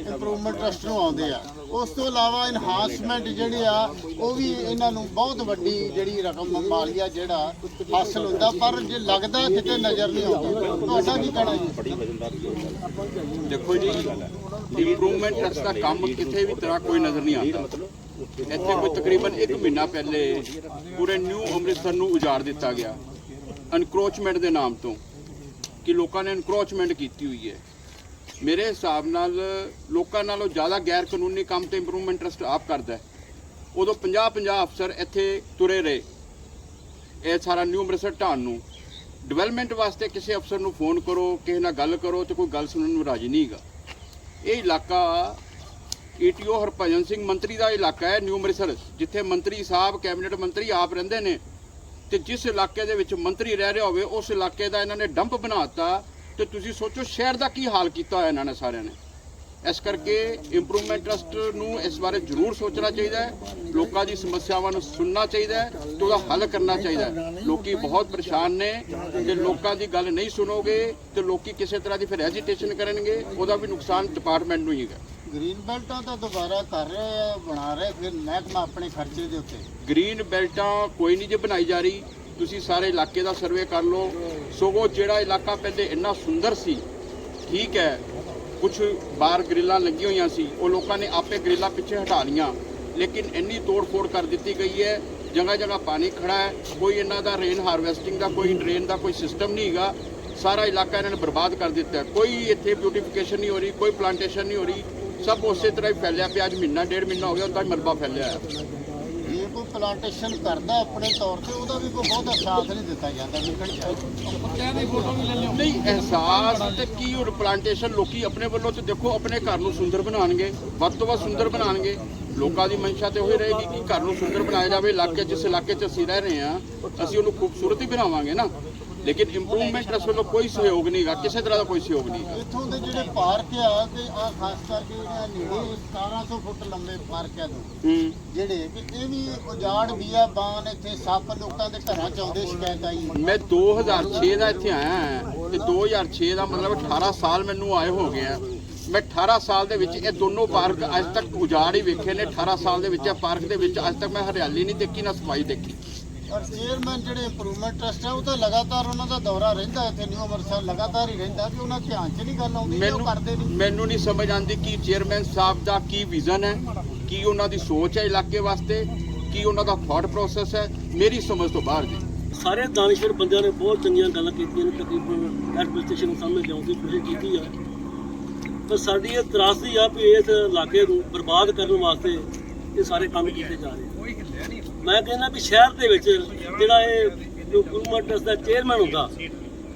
ਇੰਪਰੂਵਮੈਂਟ ਟਰਸਟ ਨੂੰ ਆਉਂਦੇ ਆ। ਉਸ ਤੋਂ ਇਲਾਵਾ ਇਨਹਾਂਸਮੈਂਟ ਜਿਹੜੀ ਆ, ਉਹ ਵੀ ਇਹਨਾਂ ਨੂੰ ਬਹੁਤ ਵੱਡੀ ਜਿਹੜੀ ਰਕਮ ਮਾਲੀਆ ਜਿਹੜਾ ਹਾਸਲ ਹੁੰਦਾ, ਪਰ ਜੇ ਲੱਗਦਾ ਕਿਤੇ ਨਜ਼ਰ ਨਹੀਂ ਆਉਂਦਾ। ਤੁਹਾਡਾ ਕੀ ਕਹਿਣਾ ਜੀ? ਦੇਖੋ ਜੀ ਇੰਪਰੂਵਮੈਂਟ ਟਰਸਟ ਦਾ ਕੰਮ ਕਿਤੇ ਵੀ ਤਰ੍ਹਾਂ ਕੋਈ ਨਜ਼ਰ ਨਹੀਂ ਆਉਂਦਾ। ਇੱਥੇ ਕੋਈ ਤਕਰੀਬਨ 1 ਮਹੀਨਾ ਪਹਿਲੇ ਪੂਰੇ ਨਿਊ ਅੰਮ੍ਰਿਤਸਰ ਨੂੰ ਉਜਾੜ ਦਿੱਤਾ ਗਿਆ ਅਨਕਰੋਚਮੈਂਟ ਦੇ ਨਾਮ ਤੋਂ ਕਿ ਲੋਕਾਂ ਨੇ ਅਨਕਰੋਚਮੈਂਟ ਕੀਤੀ ਹੋਈ ਹੈ। ਮੇਰੇ ਹਿਸਾਬ ਨਾਲ ਲੋਕਾਂ ਨਾਲੋਂ ਜ਼ਿਆਦਾ ਗੈਰ ਕਾਨੂੰਨੀ ਕੰਮ ਤੇ ਇੰਪਰੂਵਮੈਂਟ ਟਰਸਟ ਆਪ ਕਰਦਾ ਉਦੋਂ 50 50 ਅਫਸਰ ਇੱਥੇ ਤੁਰੇ ਰਹੇ। ਇਹ ਸਾਰਾ ਨਿਊ ਅੰਮ੍ਰਿਤਸਰ ਢਾਣ ਨੂੰ। ਡਿਵੈਲਪਮੈਂਟ ਵਾਸਤੇ ਕਿਸੇ ਅਫਸਰ ਨੂੰ ਫੋਨ ਕਰੋ, ਕਿਸੇ ਨਾਲ ਗੱਲ ਕਰੋ ਤੇ ਕੋਈ ਗੱਲ ਸੁਣਨ ਨੂੰ ਰਾਜੀ ਨਹੀਂ ਹੈਗਾ। ਇਹ ਇਲਾਕਾ ਈਟੀਓ ਹਰਭਜਨ ਸਿੰਘ ਮੰਤਰੀ ਦਾ ਇਲਾਕਾ ਹੈ ਨਿਊ ਅੰਮ੍ਰਿਤਸਰ, ਜਿੱਥੇ ਮੰਤਰੀ ਸਾਹਿਬ, ਕੈਬਨਿਟ ਮੰਤਰੀ ਆਪ ਰਹਿੰਦੇ ਨੇ। ਤੇ ਜਿਸ ਇਲਾਕੇ ਦੇ ਵਿੱਚ ਮੰਤਰੀ ਰਹਿ ਰਿਹਾ ਹੋਵੇ, ਉਸ ਇਲਾਕੇ ਦਾ ਇਹਨਾਂ ਨੇ ਡੰਪ ਬਣਾਤਾ ਤੇ ਤੁਸੀਂ ਸੋਚੋ ਸ਼ਹਿਰ ਦਾ ਕੀ ਹਾਲ ਕੀਤਾ ਹੋਇਆ ਇਹਨਾਂ ਨੇ ਸਾਰਿਆਂ ਨੇ। ਇਸ ਕਰਕੇ ਇੰਪਰੂਵਮੈਂਟ ਟਰਸਟ ਨੂੰ ਇਸ ਬਾਰੇ ਜ਼ਰੂਰ ਸੋਚਣਾ ਚਾਹੀਦਾ ਹੈ। ਲੋਕਾਂ ਦੀ ਸਮੱਸਿਆਵਾਂ ਨੂੰ ਸੁਣਨਾ ਚਾਹੀਦਾ ਹੈ ਤੇ ਉਹਦਾ ਹੱਲ ਕਰਨਾ ਚਾਹੀਦਾ ਹੈ। ਲੋਕੀ ਬਹੁਤ ਪਰੇਸ਼ਾਨ ਨੇ ਤੇ ਲੋਕਾਂ ਦੀ ਗੱਲ ਨਹੀਂ ਸੁਣੋਗੇ ਤੇ ਲੋਕੀ ਕਿਸੇ ਤਰ੍ਹਾਂ ਦੀ ਫਿਰ ਐਜੀਟੇਸ਼ਨ ਕਰਨਗੇ, ਉਹਦਾ ਵੀ ਨੁਕਸਾਨ ਡਿਪਾਰਟਮੈਂਟ ਨੂੰ ਹੀ ਹੈਗਾ। ਗ੍ਰੀਨ ਬੈਲਟਾਂ ਤਾਂ ਦੁਬਾਰਾ ਕਰ ਰਹੇ ਆ, ਬਣਾ ਰਹੇ, ਫਿਰ ਮਹਿਕਮਾ ਆਪਣੇ ਖਰਚੇ ਦੇ ਉੱਤੇ। ਗ੍ਰੀਨ ਬੈਲਟਾਂ ਕੋਈ ਨਹੀਂ ਜੇ ਬਣਾਈ ਜਾ ਰਹੀ, ਤੁਸੀਂ ਸਾਰੇ ਇਲਾਕੇ ਦਾ ਸਰਵੇ ਕਰ ਲਓ। ਸਗੋਂ ਜਿਹੜਾ ਇਲਾਕਾ ਪਹਿਲੇ ਇੰਨਾ ਸੁੰਦਰ ਸੀ, ਠੀਕ ਹੈ ਕੁਝ ਬਾਹਰ ਗ੍ਰਿਲਾਂ ਲੱਗੀਆਂ ਹੋਈਆਂ ਸੀ, ਉਹ ਲੋਕਾਂ ਨੇ ਆਪੇ ਗ੍ਰਿਲਾਂ ਪਿੱਛੇ ਹਟਾ ਲੀਆਂ ਲੇਕਿਨ ਇੰਨੀ ਤੋੜ-ਫੋੜ ਕਰ ਦਿੱਤੀ ਗਈ ਹੈ ਜਗ੍ਹਾ ਜਗ੍ਹਾ ਪਾਣੀ ਖੜਾ ਹੈ, ਕੋਈ ਇਹਨਾਂ ਦਾ ਰੇਨ ਹਾਰਵੈਸਟਿੰਗ ਦਾ, ਕੋਈ ਡਰੇਨ ਦਾ ਕੋਈ ਸਿਸਟਮ ਨਹੀਂ ਹੈਗਾ। ਸਾਰਾ ਇਲਾਕਾ ਇਹਨਾਂ ਨੇ ਬਰਬਾਦ ਕਰ ਦਿੱਤਾ ਕੋਈ ਇੱਥੇ ਬਿਊਟੀਫਿਕੇਸ਼ਨ ਨਹੀਂ ਹੋ ਰਹੀ, ਕੋਈ ਪਲਾਂਟੇਸ਼ਨ ਨਹੀਂ ਹੋ ਰਹੀ। ਸਭ ਉਸੇ ਤਰ੍ਹਾਂ ਹੀ ਫੈਲਿਆ ਪਿਆ। ਅੱਜ ਮਹੀਨਾ ਡੇਢ ਮਹੀਨਾ ਹੋ ਗਿਆ ਉਹਦਾ ਹੀ ਮਲਬਾ ਫੈਲਿਆ ਹੈ। ਜੇ ਕੋਈ ਪਲਾਂਟੇਸ਼ਨ ਕਰਦਾ ਆਪਣੇ ਤੌਰ ਤੇ ਉਹਦਾ ਵੀ ਕੋਈ ਬਹੁਤਾ ਸਾਥ ਨਹੀਂ ਦਿੱਤਾ ਜਾਂਦਾ ਵਿਕਣ ਚਾਹੀਦਾ ਨਹੀਂ ਅਹਿਸਾਸ ਤੇ ਕੀ ਹੋਰ ਪਲਾਂਟੇਸ਼ਨ ਲੋਕੀ ਆਪਣੇ ਵੱਲੋਂ ਤੇ ਦੇਖੋ ਆਪਣੇ ਘਰ ਨੂੰ ਸੁੰਦਰ ਬਣਾਉਣਗੇ ਵੱਧ ਤੋਂ ਵੱਧ ਸੁੰਦਰ ਬਣਾਉਣਗੇ। ਲੋਕਾਂ ਦੀ ਮਨਸ਼ਾ ਤੇ ਉਹੀ ਰਹੇਗੀ ਕਿ ਘਰ ਨੂੰ ਸੁੰਦਰ ਬਣਾਇਆ ਜਾਵੇ ਇਲਾਕੇ ਜਿਸ ਇਲਾਕੇ 'ਚ ਅਸੀਂ ਰਹਿ ਰਹੇ ਹਾਂ ਅਸੀਂ ਉਹਨੂੰ ਖੂਬਸੂਰਤ ਹੀ ਬਣਾਵਾਂਗੇ ਨਾ। ਲੇਕਿਨ ਇੰਪਰੂਵਮੈਂਟ ਇਸ ਵੱਲੋਂ ਕੋਈ ਸਹਿਯੋਗ ਨਹੀਂਗਾ ਕਿਸੇ ਤਰ੍ਹਾਂ ਦਾ ਕੋਈ ਸਹਿਯੋਗ ਨਹੀਂ ਇੱਥੋਂ ਦੇ ਜਿਹੜੇ ਪਾਰਕ ਆ ਤੇ ਆ ਖਾਸ ਕਰਕੇ ਜਿਹੜਾ ਨੇੜੇ 1700 ਫੁੱਟ ਲੰਬੇ ਪਾਰਕ ਆ ਦੋ ਜਿਹੜੇ ਕਿ ਇਹ ਵੀ ਉਜਾੜ ਬਾਨ ਇੱਥੇ ਸੱਪ ਲੋਕਾਂ ਦੇ ਘਰਾਂ ਚ ਆਉਂਦੇ ਸ਼ਿਕਾਇਤ ਆਈ। ਮੈਂ 2006 ਦਾ ਇੱਥੇ ਆਇਆ ਤੇ 2006 ਦਾ ਮਤਲਬ 18 ਸਾਲ ਮੈਨੂੰ ਆਏ ਹੋ ਗਏ ਆ। ਮੈਂ 18 ਸਾਲ ਦੇ ਵਿੱਚ ਇਹ ਦੋਨੋਂ ਪਾਰਕ ਅੱਜ ਤੱਕ ਉਜਾੜ ਹੀ ਵੇਖੇ ਨੇ। 18 ਸਾਲ ਦੇ ਵਿੱਚ ਇਹ ਪਾਰਕ ਦੇ ਵਿੱਚ ਅੱਜ ਤੱਕ ਮੈਂ ਹਰਿਆਲੀ ਨਹੀਂ ਦੇਖੀ ਨਾ ਸਫ਼ਾਈ ਦੇਖੀ। ਔਰ ਚੇਅਰਮੈਨ ਜਿਹੜੇ ਇੰਪਰੂਵਮੈਂਟ ਟਰਸਟ ਆ ਉਹ ਤਾਂ ਲਗਾਤਾਰ ਉਹਨਾਂ ਦਾ ਦੌਰਾ ਰਹਿੰਦਾ ਇੱਥੇ ਨਿਊ ਅੰਮ੍ਰਿਤਸਰ ਲਗਾਤਾਰ ਹੀ ਰਹਿੰਦਾ ਵੀ ਉਹਨਾਂ ਧਿਆਨ 'ਚ ਨਹੀਂ ਗੱਲ ਆਉਂਦੀ ਉਹ ਕਰਦੇ ਨਹੀਂ। ਮੈਨੂੰ ਨਹੀਂ ਸਮਝ ਆਉਂਦੀ ਕਿ ਚੇਅਰਮੈਨ ਸਾਹਿਬ ਦਾ ਕੀ ਵਿਜ਼ਨ ਹੈ ਕੀ ਉਹਨਾਂ ਦੀ ਸੋਚ ਹੈ ਇਲਾਕੇ ਵਾਸਤੇ ਕੀ ਉਹਨਾਂ ਦਾ ਥਾਟ ਪ੍ਰੋਸੈਸ ਹੈ ਮੇਰੀ ਸਮਝ ਤੋਂ ਬਾਹਰ ਜੀ। ਸਾਰੇ ਦਾਨਸ਼ਵਰ ਬੰਦਿਆਂ ਨੇ ਬਹੁਤ ਚੰਗੀਆਂ ਗੱਲਾਂ ਕੀਤੀਆਂ ਨੇ ਤਕਰੀਬਨ ਐਡਮਿਨਿਸਟ੍ਰੇਸ਼ਨ ਨੂੰ ਸਾਹਮਣੇ ਲਿਆਉਣ ਦੀ ਕੋਸ਼ਿਸ਼ ਕੀਤੀ ਆ। ਪਰ ਸਾਡੀ ਇਹ ਤਰਾਸਦੀ ਆ ਵੀ ਇਸ ਇਲਾਕੇ ਨੂੰ ਬਰਬਾਦ ਕਰਨ ਵਾਸਤੇ ਇਹ ਸਾਰੇ ਕੰਮ ਕੀਤੇ ਜਾ ਰਹੇ ਆ। ਮੈਂ ਕਹਿੰਦਾ ਵੀ ਸ਼ਹਿਰ ਦੇ ਵਿੱਚ ਜਿਹੜਾ ਇਹ ਜੋ ਗਵਰਨਮੈਂਟ ਟਰਸਟ ਦਾ ਚੇਅਰਮੈਨ ਹੁੰਦਾ,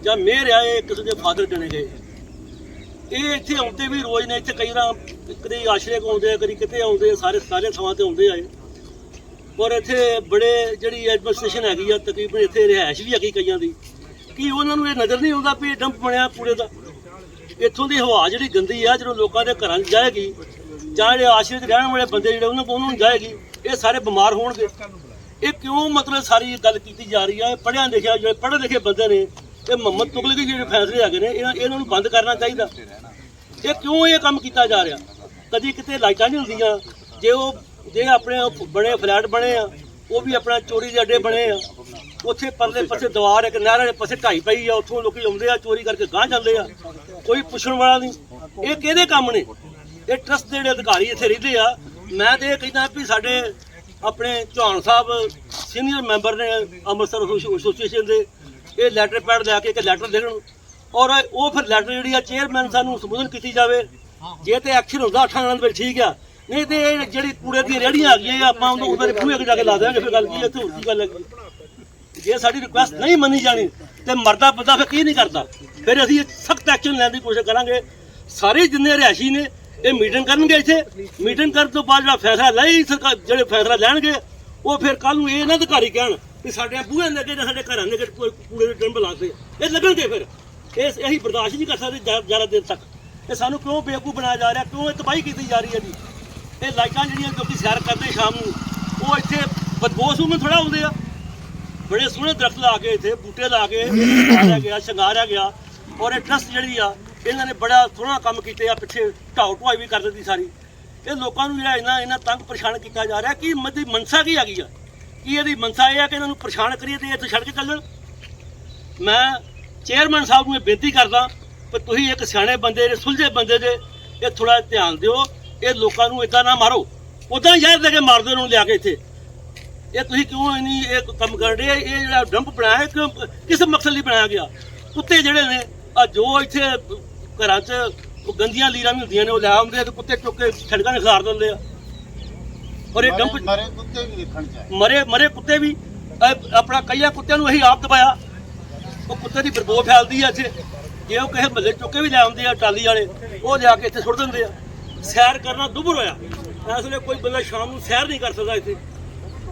ਜਾਂ ਮੇਅਰ ਆ, ਇਹ ਕਿਸੇ ਦੇ ਫਾਦਰ ਗਣੇ ਗਏ। ਇਹ ਇੱਥੇ ਆਉਂਦੇ ਵੀ ਰੋਜ਼ ਨੇ, ਇੱਥੇ ਕਈ ਵਾਰ ਕਦੇ ਆਸ਼ਰੇ ਕੋ ਆਉਂਦੇ ਆ, ਕਦੀ ਕਿਤੇ ਆਉਂਦੇ ਆ, ਸਾਰੇ ਸਾਰੇ ਥਾਵਾਂ ਤੇ ਆਉਂਦੇ ਆ ਇਹ। ਔਰ ਇੱਥੇ ਬੜੇ ਜਿਹੜੀ ਐਡਮਿਨਿਸਟ੍ਰੇਸ਼ਨ ਹੈਗੀ ਆ, ਤਕਰੀਬਨ ਇੱਥੇ ਰਿਹਾਇਸ਼ ਵੀ ਹੈਗੀ ਕਈਆਂ ਦੀ। ਕਿ ਉਹਨਾਂ ਨੂੰ ਇਹ ਨਜ਼ਰ ਨਹੀਂ ਆਉਂਦਾ ਵੀ ਇਹ ਡੰਪ ਬਣਿਆ ਪੂਰੇ ਦਾ। ਇੱਥੋਂ ਦੀ ਹਵਾ ਜਿਹੜੀ ਗੰਦੀ ਆ, ਜਦੋਂ ਲੋਕਾਂ ਦੇ ਘਰਾਂ 'ਚ ਜਾਏਗੀ, ਜਾਂ ਜਿਹੜੇ ਆਸ਼ਰੇ 'ਚ ਰਹਿਣ ਵਾਲੇ ਬੰਦੇ ਜਿਹੜੇ, ਉਹਨਾਂ ਕੋਲ ਉਹਨਾਂ ਨੂੰ ਜਾਏਗੀ। ਇਹ ਸਾਰੇ ਬਿਮਾਰ ਹੋਣਗੇ। ਇਹ ਕਿਉਂ ਮਤਲਬ ਸਾਰੀ ਇਹ ਗੱਲ ਕੀਤੀ ਜਾ ਰਹੀ ਹੈ ਪੜ੍ਹਿਆ ਲਿਖਿਆ ਜਿਹੜੇ ਪੜ੍ਹੇ ਲਿਖੇ ਬੰਦੇ ਨੇ, ਇਹ ਮੁਹੰਮਦ ਤੁਗਲਕ ਦੇ ਜਿਹੜੇ ਫੈਸਲੇ ਹੈਗੇ ਨੇ, ਇਹਨਾਂ ਇਹਨਾਂ ਨੂੰ ਬੰਦ ਕਰਨਾ ਚਾਹੀਦਾ। ਇਹ ਕਿਉਂ ਇਹ ਕੰਮ ਕੀਤਾ ਜਾ ਰਿਹਾ? ਕਦੀ ਕਿਤੇ ਲਾਈਟਾਂ ਨਹੀਂ ਹੁੰਦੀਆਂ। ਜੇ ਉਹ ਜੇ ਆਪਣੇ ਉਹ ਬਣੇ ਫਲੈਟ ਬਣੇ ਆ, ਉਹ ਵੀ ਆਪਣਾ ਚੋਰੀ ਦੇ ਅੱਡੇ ਬਣੇ ਆ। ਉੱਥੇ ਪਰਲੇ ਪਾਸੇ ਦੀਵਾਰ ਇੱਕ ਨਹਿਰ ਦੇ ਪਾਸੇ ਢਾਈ ਪਈ ਆ, ਉੱਥੋਂ ਲੋਕੀ ਆਉਂਦੇ ਆ, ਚੋਰੀ ਕਰਕੇ ਗਾਂਹ ਜਾਂਦੇ ਆ। ਕੋਈ ਪੁੱਛਣ ਵਾਲਾ ਨਹੀਂ। ਇਹ ਕਿਹਦੇ ਕੰਮ ਨੇ? ਇਹ ਟਰਸਟ ਦੇ ਜਿਹੜੇ ਅਧਿਕਾਰੀ ਇੱਥੇ ਰਹਿੰਦੇ ਆ ਮੈਂ ਤੇ ਇਹ ਕਹਿੰਦਾ ਵੀ ਸਾਡੇ ਆਪਣੇ ਚੌਹਾਨ ਸਾਹਿਬ ਸੀਨੀਅਰ ਮੈਂਬਰ ਨੇ ਅੰਮ੍ਰਿਤਸਰ ਐਸੋਸੀਏਸ਼ਨ ਦੇ, ਇਹ ਲੈਟਰ ਪੈਡ ਲੈ ਕੇ ਇੱਕ ਲੈਟਰ ਦੇਣ। ਔਰ ਉਹ ਫਿਰ ਲੈਟਰ ਜਿਹੜੀ ਆ ਚੇਅਰਮੈਨ ਸਾਨੂੰ ਸੰਬੋਧਨ ਕੀਤੀ ਜਾਵੇ। ਜੇ ਤੇ ਐਕਸ਼ਨ ਹੁੰਦਾ, ਅੱਠਾਂ ਦਿਨਾਂ ਦੇ ਵਿੱਚ ਠੀਕ ਆ। ਨਹੀਂ ਤੇ ਇਹ ਜਿਹੜੀ ਕੂੜੇ ਦੀਆਂ ਰੇੜੀਆਂ ਆ ਗਈਆਂ ਆਪਾਂ ਉਹਨੂੰ ਉਹਦੇ ਖੂਹੇ ਅੱਗੇ ਜਾ ਕੇ ਲਾ ਦੇਵਾਂਗੇ, ਫਿਰ ਗੱਲ ਕੀ ਹੈ ਤੇ ਹੋਰ ਕੀ ਗੱਲ ਹੈਗੀ? ਜੇ ਸਾਡੀ ਰਿਕੁਐਸਟ ਨਹੀਂ ਮੰਨੀ ਜਾਣੀ, ਤੇ ਮਰਦਾ ਬੰਦਾ ਫਿਰ ਕੀ ਨਹੀਂ ਕਰਦਾ? ਫਿਰ ਅਸੀਂ ਸਖਤ ਐਕਸ਼ਨ ਲੈਣ ਦੀ ਕੋਸ਼ਿਸ਼ ਕਰਾਂਗੇ। ਸਾਰੇ ਜਿੰਨੇ ਰਿਹਾਇਸ਼ੀ ਨੇ ਇਹ ਮੀਟਿੰਗ ਕਰਨਗੇ ਇੱਥੇ। ਮੀਟਿੰਗ ਕਰਨ ਤੋਂ ਬਾਅਦ ਜਿਹੜਾ ਫੈਸਲਾ ਲਈ ਸਰਕਾਰ ਜਿਹੜੇ ਫੈਸਲਾ ਲੈਣਗੇ, ਉਹ ਫਿਰ ਕੱਲ ਨੂੰ ਇਹ ਨਾ ਅਧਿਕਾਰੀ ਕਹਿਣ ਕਿ ਸਾਡੇ ਬੂਹੇ ਦੇ ਅੱਗੇ ਜਾਂ ਸਾਡੇ ਘਰਾਂ ਦੇ ਅੱਗੇ ਕੋਈ ਕੂੜੇ ਦੇ ਡੰਬ ਲਾਦੇ ਇਹ ਲੱਗਣਗੇ ਫਿਰ। ਇਹ ਅਸੀਂ ਬਰਦਾਸ਼ਤ ਨਹੀਂ ਕਰ ਸਕਦੇ ਜ਼ਿਆ- ਜ਼ਿਆਦਾ ਦੇਰ ਤੱਕ। ਇਹ ਸਾਨੂੰ ਕਿਉਂ ਬੇਵਕੂਫ ਬਣਾਇਆ ਜਾ ਰਿਹਾ? ਕਿਉਂ ਇਹ ਤਬਾਹੀ ਕੀਤੀ ਜਾ ਰਹੀ ਹੈ ਜੀ? ਇਹ ਲਾਈਟਾਂ ਜਿਹੜੀਆਂ ਲੋਕੀ ਸੈਰ ਕਰਦੇ ਸ਼ਾਮ ਨੂੰ, ਉਹ ਇੱਥੇ ਬਦਬੋਸ ਨੂੰ ਥੋੜਾ ਆਉਂਦੇ ਆ। ਬੜੇ ਸੋਹਣੇ ਦਰਖਤ ਲਾ ਕੇ ਇੱਥੇ, ਬੂਟੇ ਲਾ ਕੇ ਸ਼ਿੰਗਾਰਿਆ ਗਿਆ ਸ਼ਿੰਗਾਰਿਆ ਗਿਆ। ਔਰ ਇਹ ਟਰਸਟ ਜਿਹੜੀ ਆ ਇਹਨਾਂ ਨੇ ਬੜਾ ਸੋਹਣਾ ਕੰਮ ਕੀਤੇ ਆ, ਪਿੱਛੇ ਢਾਉ ਢੁਆਈ ਵੀ ਕਰ ਦਿੱਤੀ ਸਾਰੀ। ਇਹ ਲੋਕਾਂ ਨੂੰ ਜਿਹੜਾ ਇਹਨਾਂ ਇਹਨਾਂ ਤੰਗ ਪਰੇਸ਼ਾਨ ਕੀਤਾ ਜਾ ਰਿਹਾ, ਕਿ ਮਦੀ ਮਨਸਾ ਕੀ ਆ ਗਈ ਆ? ਕੀ ਇਹਦੀ ਮਨਸਾ ਇਹ ਆ ਕਿ ਇਹਨਾਂ ਨੂੰ ਪਰੇਸ਼ਾਨ ਕਰੀਏ ਤੇ ਇੱਥੇ ਛੱਡ ਕੇ ਚੱਲਣ? ਮੈਂ ਚੇਅਰਮੈਨ ਸਾਹਿਬ ਨੂੰ ਇਹ ਬੇਨਤੀ ਕਰਦਾ ਕਿ ਤੁਸੀਂ ਇੱਕ ਸਿਆਣੇ ਬੰਦੇ ਦੇ ਸੁਲਝੇ ਬੰਦੇ ਦੇ ਇਹ ਥੋੜਾ ਧਿਆਨ ਦਿਓ। ਇਹ ਲੋਕਾਂ ਨੂੰ ਇਦਾਂ ਨਾ ਮਾਰੋ। ਉਦਾਂ ਯਾਰ ਦੇ ਕੇ ਮਾਰਦੇ ਦਿਓ ਇਹਨੂੰ ਲਿਆ ਕੇ ਇੱਥੇ। ਇਹ ਤੁਸੀਂ ਕਿਉਂ ਇਨੀ ਇਹ ਕੰਮ ਕਰ ਰਹੇ ਇਹ ਜਿਹੜਾ ਡੰਪ ਬਣਾਇਆ ਕਿਉਂ ਕਿਸ ਮਕਸਦ ਲਈ ਬਣਾਇਆ ਗਿਆ। ਕੁੱਤੇ ਜਿਹੜੇ ਨੇ ਆ ਜੋ ਇੱਥੇ ਘਰਾਂ 'ਚ ਉਹ ਗੰਦੀਆਂ ਲੀਰਾਂ ਵੀ ਹੁੰਦੀਆਂ ਨੇ ਉਹ ਲੈ ਆਉਂਦੇ ਆ ਤੇ ਕੁੱਤੇ ਚੁੱਕ ਕੇ ਸੜਕਾਂ 'ਤੇ ਖਿਲਾਰ ਦਿੰਦੇ ਆ। ਔਰ ਇਹ ਡੰਪ ਮਰੇ- ਕੁੱਤੇ ਵੀ ਦੇਖਣ ਚਾਹੀਦੇ ਮਰੇ ਮਰੇ ਕੁੱਤੇ ਵੀ ਆਪਣਾ ਕਈਆਂ ਕੁੱਤਿਆਂ ਨੂੰ ਅਸੀਂ ਆਪ ਦਬਾਇਆ ਉਹ ਕੁੱਤੇ ਦੀ ਬਰਬੋ ਫੈਲਦੀ ਆ ਇੱਥੇ। ਜੇ ਉਹ ਕਿਸੇ ਮੱਲੇ ਚੁੱਕੇ ਵੀ ਲੈ ਆਉਂਦੇ ਆ ਟਾਲੀ ਵਾਲੇ ਉਹ ਲਿਆ ਕੇ ਇੱਥੇ ਸੁੱਟ ਦਿੰਦੇ ਆ। ਸੈਰ ਕਰਨਾ ਦੁਭਰ ਹੋਇਆ। ਇਸ ਵੇਲੇ ਕੋਈ ਬੰਦਾ ਸ਼ਾਮ ਨੂੰ ਸੈਰ ਨਹੀਂ ਕਰ ਸਕਦਾ ਇੱਥੇ।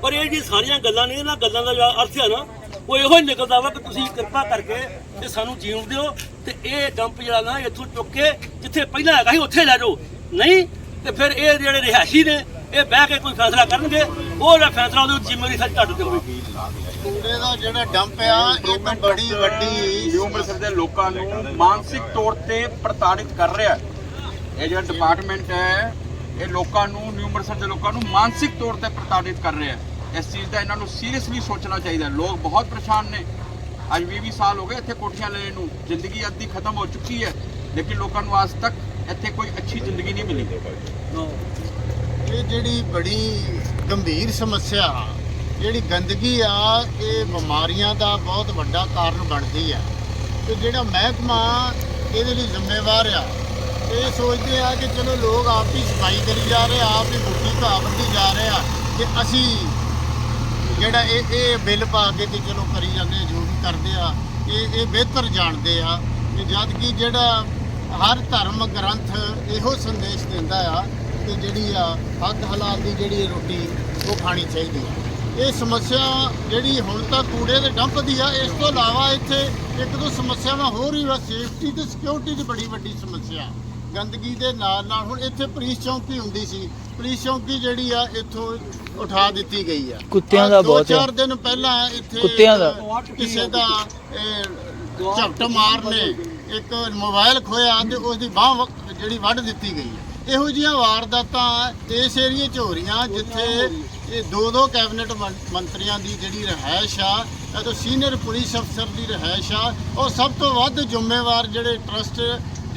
ਪਰ ਇਹ ਜੀ ਸਾਰੀਆਂ ਗੱਲਾਂ ਨੇ ਇਹਨਾਂ ਗੱਲਾਂ ਦਾ ਜਿਹੜਾ ਅਰਥ ਹੈ ਨਾ ਉਹ ਇਹੋ ਹੀ ਨਿਕਲਦਾ ਵਾ ਕਿ ਤੁਸੀਂ ਕਿਰਪਾ ਕਰਕੇ ਤੇ ਸਾਨੂੰ ਜੀਉਣ ਦਿਓ ਤੇ ਇਹ ਡੰਪ ਜਿਹੜਾ ਨਾ ਇੱਥੋਂ ਚੁੱਕ ਕੇ ਜਿੱਥੇ ਪਹਿਲਾਂ ਹੈਗਾ ਸੀ ਉੱਥੇ ਲੈ ਜਾਓ। ਨਹੀਂ ਤੇ ਫਿਰ ਇਹ ਜਿਹੜੇ ਰਿਹਾਇਸ਼ੀ ਨੇ ਇਹ ਬਹਿ ਕੇ ਕੋਈ ਫੈਸਲਾ ਕਰਨਗੇ ਉਹ ਜਿਹੜਾ ਫੈਸਲਾ ਉਹਦੀ ਜ਼ਿੰਮੇਵਾਰੀ ਸਾਡੀ ਘੱਟ ਤੇ ਹੋਵੇਗੀ। ਕੂੜੇ ਦਾ ਜਿਹੜਾ ਡੰਪ ਆ ਇੱਕ ਬੜੀ ਵੱਡੀ ਨਿਊ ਅੰਮ੍ਰਿਤਸਰ ਦੇ ਲੋਕਾਂ ਨੂੰ ਮਾਨਸਿਕ ਤੌਰ ਤੇ ਪ੍ਰਤਾੜਿਤ ਕਰ ਰਿਹਾ ਹੈ। ਇਹ ਜਿਹੜਾ ਡਿਪਾਰਟਮੈਂਟ ਹੈ ਇਹ ਲੋਕਾਂ ਨੂੰ ਨਿਊ ਅੰਮ੍ਰਿਤਸਰ ਦੇ ਲੋਕਾਂ ਨੂੰ ਮਾਨਸਿਕ ਤੌਰ ਤੇ ਪ੍ਰਤਾੜਿਤ ਕਰ ਰਿਹਾ ਹੈ। ਇਸ ਚੀਜ਼ ਦਾ ਇਹਨਾਂ ਨੂੰ ਸੀਰੀਅਸਲੀ ਸੋਚਣਾ ਚਾਹੀਦਾ। ਲੋਕ ਬਹੁਤ ਪਰੇਸ਼ਾਨ ਨੇ। ਅੱਜ 20 20 ਸਾਲ ਹੋ ਗਏ ਇੱਥੇ ਕੋਠੀਆਂ ਲੈਣ ਨੂੰ। ਜ਼ਿੰਦਗੀ ਅੱਧੀ ਖਤਮ ਹੋ ਚੁੱਕੀ ਹੈ ਲੇਕਿਨ ਲੋਕਾਂ ਨੂੰ ਅੱਜ ਤੱਕ ਇੱਥੇ ਕੋਈ ਅੱਛੀ ਜ਼ਿੰਦਗੀ ਨਹੀਂ ਮਿਲੀ। ਇਹ ਜਿਹੜੀ ਬੜੀ ਗੰਭੀਰ ਸਮੱਸਿਆ ਜਿਹੜੀ ਗੰਦਗੀ ਆ ਇਹ ਬਿਮਾਰੀਆਂ ਦਾ ਬਹੁਤ ਵੱਡਾ ਕਾਰਨ ਬਣਦੀ ਆ। ਤੇ ਜਿਹੜਾ ਮਹਿਕਮਾ ਇਹਦੇ ਲਈ ਜ਼ਿੰਮੇਵਾਰ ਆ ਇਹ ਸੋਚਦੇ ਆ ਕਿ ਚਲੋ ਲੋਕ ਆਪ ਹੀ ਸਫ਼ਾਈ ਕਰੀ ਜਾ ਰਹੇ ਆ, ਆਪ ਹੀ ਬੁੱਟੀ ਘਾਹ ਵੱਢੀ ਜਾ ਰਹੇ ਆ ਕਿ ਅਸੀਂ ਜਿਹੜਾ ਇਹ ਇਹ ਬਿੱਲ ਪਾ ਕੇ ਤੇ ਚਲੋ ਕਰੀ ਜਾਂਦੇ ਆ, ਜੋ ਵੀ ਕਰਦੇ ਆ ਇਹ ਇਹ ਬਿਹਤਰ ਜਾਣਦੇ ਆ। ਕਿ ਜਦ ਕਿ ਜਿਹੜਾ ਹਰ ਧਰਮ ਗ੍ਰੰਥ ਇਹੋ ਸੰਦੇਸ਼ ਦਿੰਦਾ ਆ ਕਿ ਜਿਹੜੀ ਆ ਹੱਕ ਹਲਾਲ ਦੀ ਜਿਹੜੀ ਰੋਟੀ ਉਹ ਖਾਣੀ ਚਾਹੀਦੀ ਆ। ਇਹ ਸਮੱਸਿਆ ਜਿਹੜੀ ਹੁਣ ਤਾਂ ਕੂੜੇ ਦੇ ਡੰਪ ਦੀ ਆ ਇਸ ਤੋਂ ਇਲਾਵਾ ਇੱਥੇ ਇੱਕ ਦੋ ਸਮੱਸਿਆਵਾਂ ਹੋਰ ਹੀ ਵਾ ਸੇਫਟੀ ਤੇ ਸਿਕਿਉਰਿਟੀ ਦੀ ਬੜੀ ਵੱਡੀ ਸਮੱਸਿਆ ਗੰਦਗੀ ਦੇ ਨਾਲ ਨਾਲ ਹੁਣ ਇੱਥੇ ਪੁਲਿਸ ਚੌਂਕੀ ਹੁੰਦੀ ਸੀ ਪੁਲਿਸ ਚੌਂਕੀ ਜਿਹੜੀ ਆ ਇੱਥੋਂ ਉਠਾ ਦਿੱਤੀ ਗਈ ਆ ਕੁੱਤਿਆਂ ਦਾ ਦੋ ਬਹੁਤ ਚਾਰ ਦਿਨ ਪਹਿਲਾਂ ਇੱਥੇ ਕੁੱਤਿਆਂ ਦਾ। ਕਿਸੇ ਦਾ ਇਹ, ਮਾਰ ਨੇ ਇੱਕ ਮੋਬਾਈਲ ਖੋਇਆ ਤੇ ਉਸ ਦੀ ਬਾਹ ਜਿਹੜੀ ਵੱਢ ਦਿੱਤੀ ਗਈ ਆ। ਇਹੋ ਜਿਹੀਆਂ ਵਾਰਦਾਤਾਂ ਇਸ ਏਰੀਏ 'ਚ ਹੋ ਰਹੀਆਂ ਜਿੱਥੇ ਇਹ ਦੋ ਦੋ ਕੈਬਨਿਟ ਮੰਤਰੀਆਂ ਦੀ ਜਿਹੜੀ ਰਿਹਾਇਸ਼ ਆ ਅਤੇ ਸੀਨੀਅਰ ਪੁਲਿਸ ਅਫਸਰ ਦੀ ਰਿਹਾਇਸ਼ ਆ ਉਹ ਸਭ ਤੋਂ ਵੱਧ ਜ਼ਿੰਮੇਵਾਰ ਜਿਹੜੇ ਟਰਸਟ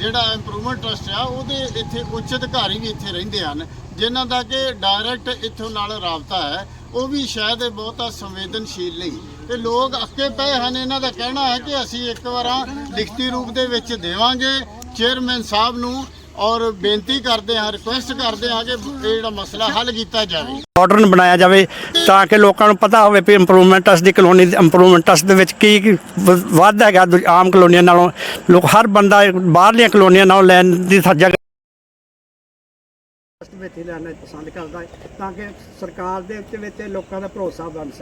ਜਿਹੜਾ ਇੰਪਰੂਵਮੈਂਟ ਟਰਸਟ ਆ, ਉਹਦੇ ਇੱਥੇ ਉੱਚ ਅਧਿਕਾਰੀ ਵੀ ਇੱਥੇ ਰਹਿੰਦੇ ਹਨ, ਜਿਨ੍ਹਾਂ ਦਾ ਕਿ ਡਾਇਰੈਕਟ ਇੱਥੋਂ ਨਾਲ ਰਾਬਤਾ ਹੈ। ਉਹ ਵੀ ਸ਼ਾਇਦ ਇਹ ਬਹੁਤਾ ਸੰਵੇਦਨਸ਼ੀਲ ਨਹੀਂ। ਤੇ ਲੋਕ ਅੱਕੇ ਪਏ ਹਨ, ਇਹਨਾਂ ਦਾ ਕਹਿਣਾ ਹੈ ਕਿ ਅਸੀਂ ਇੱਕ ਵਾਰਾਂ ਲਿਖਤੀ ਰੂਪ ਦੇ ਵਿੱਚ ਦੇਵਾਂਗੇ। ਚੇਅਰਮੈਨ ਸਾਹਿਬ ਨੂੰ ਔਰ ਬੇਨਤੀ ਕਰਦੇ ਹਾਂ ਰਿਕੁਐਸਟ ਕਰਦੇ ਹਾਂ ਕਿ ਇਹ ਜਿਹੜਾ ਮਸਲਾ ਹੱਲ ਕੀਤਾ ਜਾਵੇ। ਮਾਡਰਨ ਬਣਾਇਆ ਜਾਵੇ ਤਾਂ ਕਿ ਲੋਕਾਂ ਨੂੰ ਪਤਾ ਹੋਵੇ ਵੀ ਇੰਪਰੂਵਮੈਂਟ ਟਰਸਟ ਦੀ ਕਲੋਨੀ ਇੰਪਰੂਵਮੈਂਟ ਟਰਸਟ ਦੇ ਵਿੱਚ ਕੀ ਕੀ ਵ- ਵੱਧ ਹੈਗਾ ਦੂ- ਆਮ ਕਲੋਨੀਆਂ ਨਾਲੋਂ। ਲੋਕ ਹਰ ਬੰਦਾ ਬਾਹਰਲੀਆਂ ਕਲੋਨੀਆਂ ਨਾਲੋਂ ਲੈਣ ਦੀ ਸ- ਜਗ੍ਹਾ ਵਿੱਚ ਲੈਣਾ ਪਸੰਦ ਕਰਦਾ ਹੈ ਤਾਂ ਕਿ ਸਰਕਾਰ ਦੇ ਉੱਤੇ ਵਿੱਚ ਲੋਕਾਂ ਦਾ ਭਰੋਸਾ ਬਣ ਸਕੇ।